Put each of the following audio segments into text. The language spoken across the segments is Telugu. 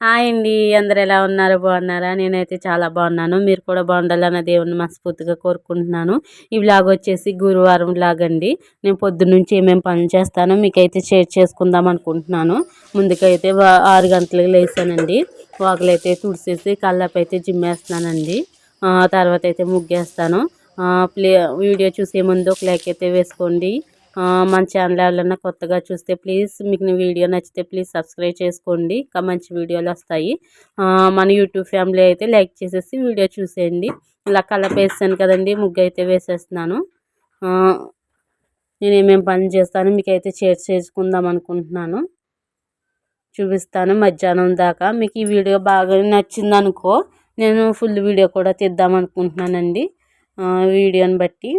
హాయ్ అండి అందరు ఎలా ఉన్నారు? బాగున్నారా? నేనైతే చాలా బాగున్నాను. మీరు కూడా బాగుండాలన్న దేవుని మనస్ఫూర్తిగా కోరుకుంటున్నాను. ఈ వ్లాగ్ వచ్చేసి గురువారం వ్లాగ్ అండి. నేను పొద్దున్నుంచి ఏమేమి పనులు చేస్తానో మీకైతే షేర్ చేసుకుందాం అనుకుంటున్నాను. ముందుకైతే ఆరు గంటలకు లేసానండి వాకులైతే తుడిసేసి కళ్ళపైతే అయితే జిమ్మేస్తున్నానండి తర్వాత అయితే ముగ్గేస్తాను. ప్లే వీడియో చూసే ముందు ఒక లైక్ అయితే వేసుకోండి. మన ఛానల్ ఎవరైనా కొత్తగా చూస్తే ప్లీజ్ మీకు వీడియో నచ్చితే ప్లీజ్ సబ్స్క్రైబ్ చేసుకోండి. ఇంకా మంచి వీడియోలు వస్తాయి. మన యూట్యూబ్ ఫ్యామిలీ అయితే లైక్ చేసేసి వీడియో చూసేయండి. ఇలా కలప వేసాను కదండి ముగ్గు అయితే వేసేస్తున్నాను. నేను ఏమేమి పని చేస్తాను మీకు అయితే షేర్ చేసుకుందాం అనుకుంటున్నాను. చూపిస్తాను మధ్యాహ్నం దాకా. మీకు ఈ వీడియో బాగా నచ్చిందనుకో నేను ఫుల్ వీడియో కూడా తీద్దాం అనుకుంటున్నానండి. వీడియోని బట్టి.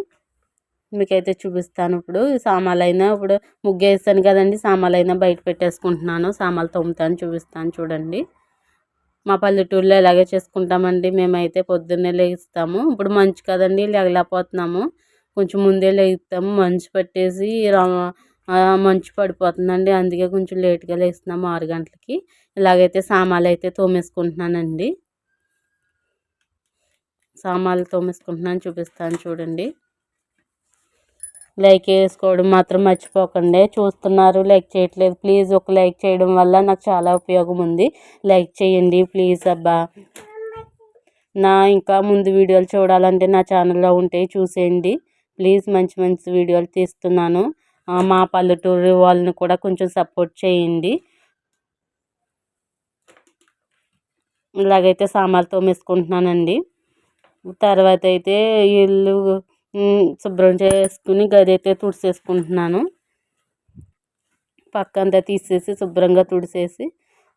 మీకైతే చూపిస్తాను. ఇప్పుడు సామాన్లు అయినా ఇప్పుడు ముగ్గు వేస్తాను కదండి. సామాన్లు అయినా బయట పెట్టేసుకుంటున్నాను. సామాన్లు తోముతాను చూపిస్తాను చూడండి. మా పల్లెటూరులో ఇలాగే చేసుకుంటామండి? మేమైతే పొద్దున్నే లేస్తాము. ఇప్పుడు మంచు కదండి లేగలేకపోతున్నాము. కొంచెం ముందే లేస్తాము మంచు పట్టేసి మంచు పడిపోతుందండి. అందుకే కొంచెం లేట్గా లేస్తున్నాము ఆరు గంటలకి. ఇలాగైతే సామాన్లు అయితే తోమేసుకుంటున్నానండి. సామాన్లు తోమేసుకుంటున్నాను చూపిస్తాను చూడండి. లైక్ వేసుకోవడం మాత్రం మర్చిపోకండి. చూస్తున్నారు లైక్ చేయట్లేదు. ప్లీజ్ ఒక లైక్ చేయడం వల్ల నాకు చాలా ఉపయోగం ఉంది. లైక్ చేయండి ప్లీజ్ అబ్బా. నా ఇంకా ముందు వీడియోలు చూడాలంటే నా ఛానల్లో ఉంటే చూసేయండి. ప్లీజ్ మంచి మంచి వీడియోలు తీస్తున్నాను. మా పల్లెటూరు వాళ్ళని కూడా కొంచెం సపోర్ట్ చేయండి. ఇలాగైతే సామాన్లు తోమేసుకుంటున్నానండి. తర్వాత అయితే ఇల్లు శుభ్రం చేసుకుని గది అయితే తుడిచేసుకుంటున్నాను పక్కంతా తీసేసి శుభ్రంగా తుడిసేసి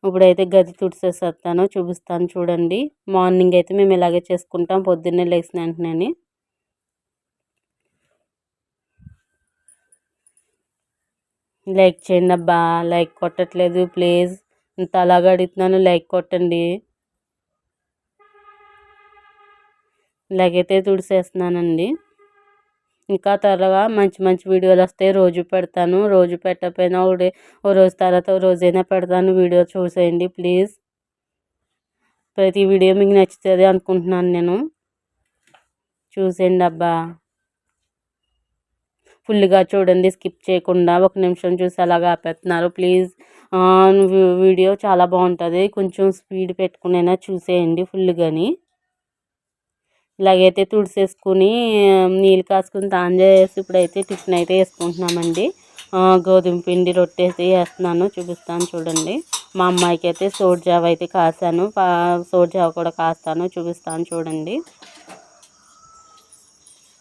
ఇప్పుడైతే గది తుడిచేసేస్తాను చూపిస్తాను చూడండి. మార్నింగ్ అయితే మేము ఇలాగే చేసుకుంటాం పొద్దున్నే లేచిన వెంటనే. లైక్ చేయండి అబ్బా లైక్ కొట్టట్లేదు ప్లీజ్. ఇంత అలాగ అడుగుతున్నాను లైక్ కొట్టండి. ఇలాగైతే తుడిసేస్తున్నానండి. ఇంకా త్వరగా మంచి మంచి వీడియోలు వస్తాయి. రోజు పెడతాను. రోజు పెట్టకపోయినా ఒకటి ఓ రోజు తర్వాత ఓ రోజైనా పెడతాను. వీడియో చూసేయండి ప్లీజ్. ప్రతి వీడియో మీకు నచ్చుతుంది అనుకుంటున్నాను నేను. చూసేయండి అబ్బా. ఫుల్గా చూడండి స్కిప్ చేయకుండా ఒక నిమిషం చూసి అలా ఆపేస్తున్నారు. ప్లీజ్. వీడియో చాలా బాగుంటుంది. కొంచెం స్పీడ్ పెట్టుకునైనా చూసేయండి ఫుల్గాని ఇలాగైతే తుడిసేసుకుని నీళ్ళు కాసుకుని తాను చేసి ఇప్పుడైతే టిఫిన్ అయితే వేసుకుంటున్నామండి. గోధుమ పిండి రొట్టేసి వేస్తున్నాను చూపిస్తాను చూడండి. మా అమ్మాయికి అయితే సోడ్జావ అయితే కాసాను సోడ్ జావ కూడా కాస్తాను చూపిస్తాను చూడండి.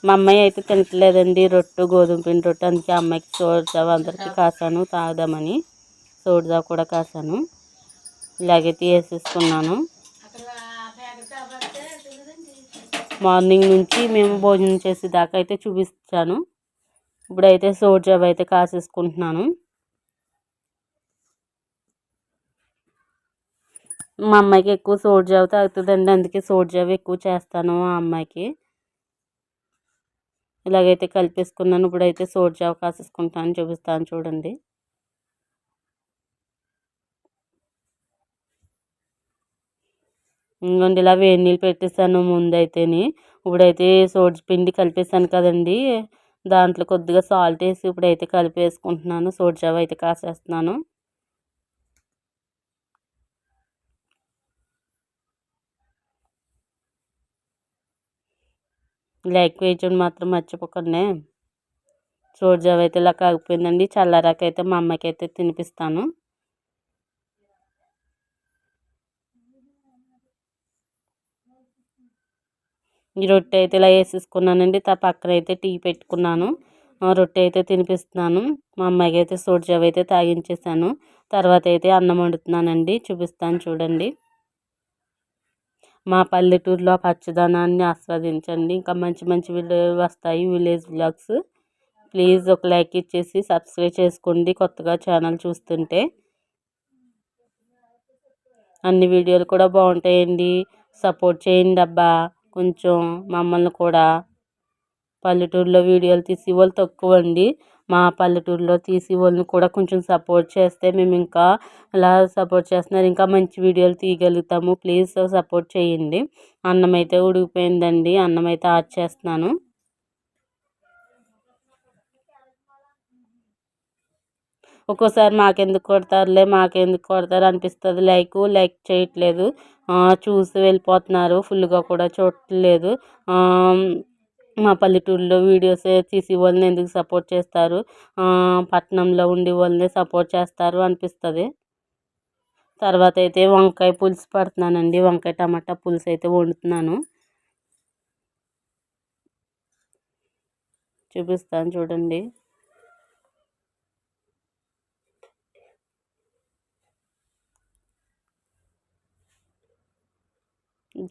మా అమ్మాయి అయితే తినట్లేదండి రొట్టు గోధుమ పిండి రొట్టు అందుకే అమ్మాయికి సోడ్జావ అందరికీ కాసాను తాగుదామని సోడ్ జావ కూడా కాసాను. ఇలాగైతే వేసేసుకున్నాను. మార్నింగ్ నుంచి మేము భోజనం చేసేదాకా అయితే చూపిస్తాను ఇప్పుడైతే సోడ్జాబ్ అయితే కాసేసుకుంటున్నాను. మా అమ్మాయికి ఎక్కువ సోడ్జాబ్ తాగుతుందండి. అందుకే సోడ్జాబ్ ఎక్కువ చేస్తాను ఆ అమ్మాయికి. ఇలాగైతే కలిపేసుకున్నాను. ఇప్పుడైతే సోడ్జాబ్ కాసేసుకుంటాను. చూపిస్తాను చూడండి. ఇంకోండి ఇలా వేడి నీళ్ళు పెట్టేసాను ముందైతేని. ఇప్పుడైతే సోడ్స్ పిండి కలిపేసాను కదండి. దాంట్లో కొద్దిగా సాల్ట్ వేసి ఇప్పుడైతే కలిపేసుకుంటున్నాను. సోడ్జావ అయితే కాసేస్తున్నాను. లైక్ వేయడం మాత్రం మర్చిపోకండి. సోడ్జావ అయితే ఇలా కాగిపోయిందండి. చల్లారాకైతే మా అమ్మకైతే తినిపిస్తాను. ఈ రొట్టె అయితే ఇలా వేసేసుకున్నానండి. తా పక్కన అయితే టీ పెట్టుకున్నాను. రొట్టె అయితే తినిపిస్తున్నాను. మా అమ్మాయికి అయితే సోడ్జావ్ అయితే తాగించేసాను. తర్వాత అయితే అన్నం వండుతున్నానండి. చూపిస్తాను చూడండి. మా పల్లెటూరులో పచ్చదనాన్ని ఆస్వాదించండి. ఇంకా మంచి మంచి వస్తాయి. విలేజ్ బ్లాగ్స్ ప్లీజ్ ఒక లైక్ ఇచ్చేసి సబ్స్క్రైబ్ చేసుకోండి. కొత్తగా ఛానల్ చూస్తుంటే అన్ని వీడియోలు కూడా బాగుంటాయండి. సపోర్ట్ చేయండి అబ్బా. కొంచెం మమ్మల్ని కూడా పల్లెటూరులో వీడియోలు తీసి వాళ్ళు తక్కువ అండి. మా పల్లెటూరులో తీసి వాళ్ళని కూడా కొంచెం సపోర్ట్ చేస్తే మేము ఇంకా ఇలా సపోర్ట్ చేస్తున్నారు. ఇంకా మంచి వీడియోలు తీయగలుగుతాము. ప్లీజ్ సపోర్ట్ చేయండి. అన్నం అయితే ఉడికిపోయిందండి. అన్నం అయితే ఆడ్ చేస్తున్నాను ఒక్కోసారి మాకెందుకు కొడతారులే మాకెందుకు కొడతారు అనిపిస్తుంది. లైక్ లైక్ చేయట్లేదు. చూసి వెళ్ళిపోతున్నారు. ఫుల్గా కూడా చూడట్లేదు. మా పల్లెటూరులో వీడియోస్ తీసి వాళ్ళని ఎందుకు సపోర్ట్ చేస్తారు? పట్టణంలో ఉండి వాళ్ళని సపోర్ట్ చేస్తారు అనిపిస్తుంది. తర్వాత అయితే వంకాయ పులుసు పడుతున్నానండి. వంకాయ టమాటా పులుసు అయితే వండుతున్నాను. చూపిస్తాను చూడండి.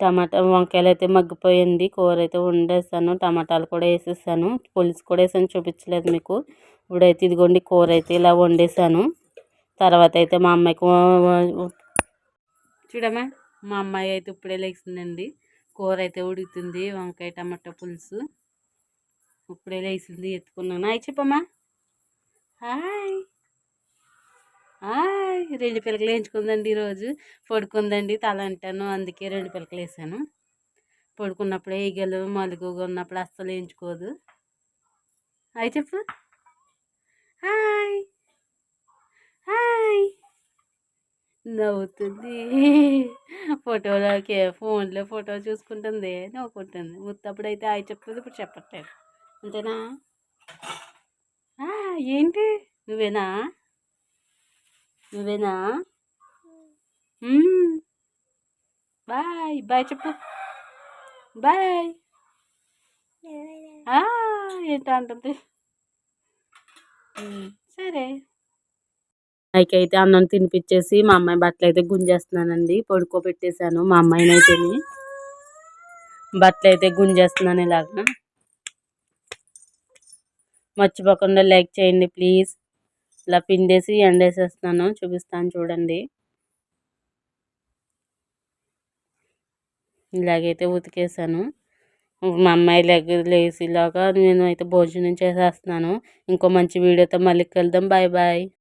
టమాటా వంకాయలు అయితే మగ్గిపోయింది. కూర అయితే వండేసాను. టమాటాలు కూడా వేసేసాను. పులుసు కూడా వేసాను. చూపించలేదు మీకు. ఇప్పుడైతే ఇదిగోండి కూర అయితే ఇలా వండేసాను. తర్వాత అయితే మా అమ్మాయికి చూడమ్మా మా అమ్మాయి అయితే ఇప్పుడే లేచిందండి. కూర అయితే ఉడుకుతుంది. వంకాయ టమాటా పులుసు ఇప్పుడే లేచింది. ఎత్తుకున్నాను. అయి చెప్పమ్మా. హాయ్. రెండు పిలకలు వేయించుకుందండి ఈరోజు. పడుకుందండి తల అంటాను అందుకే రెండు పిలకలు వేసాను. పడుకున్నప్పుడే ఈగలు మలుగుగా ఉన్నప్పుడు అస్సలు వేయించుకోదు. అయి చెప్పు. హాయ్. హాయ్. నవ్వుతుంది. ఫోటోలోకి ఫోన్లో ఫోటో చూసుకుంటుంది నవ్వుకుంటుంది. ముత్తప్పుడు అయితే అవి చెప్తుంది ఇప్పుడు చెప్పట్లేదు. అంతేనా? ఏంటి? నువ్వేనా? నువ్వేనా? బాయ్ బాయ్ చెప్పు. బాయ్. ఏంటో అంటుంది? సరే. అయితే అన్నం తినిపించేసి మా అమ్మాయి బట్టలు అయితే గుంజేస్తున్నానండి. పడుకోబెట్టేశాను మా అమ్మాయిని అయితే బట్టలు అయితే గుంజేస్తున్నాను ఇలాగా. మర్చిపోకుండా లైక్ చేయండి ప్లీజ్. ఇలా పిండేసి ఎండేసేస్తున్నాను. చూపిస్తాను చూడండి. ఇలాగైతే ఉతికేసాను. మా అమ్మాయి లెగ్ లేసిలాగా నేను అయితే భోజనం చేసేస్తున్నాను. ఇంకో మంచి వీడియోతో మళ్ళీ కలుద్దాం. Bye bye.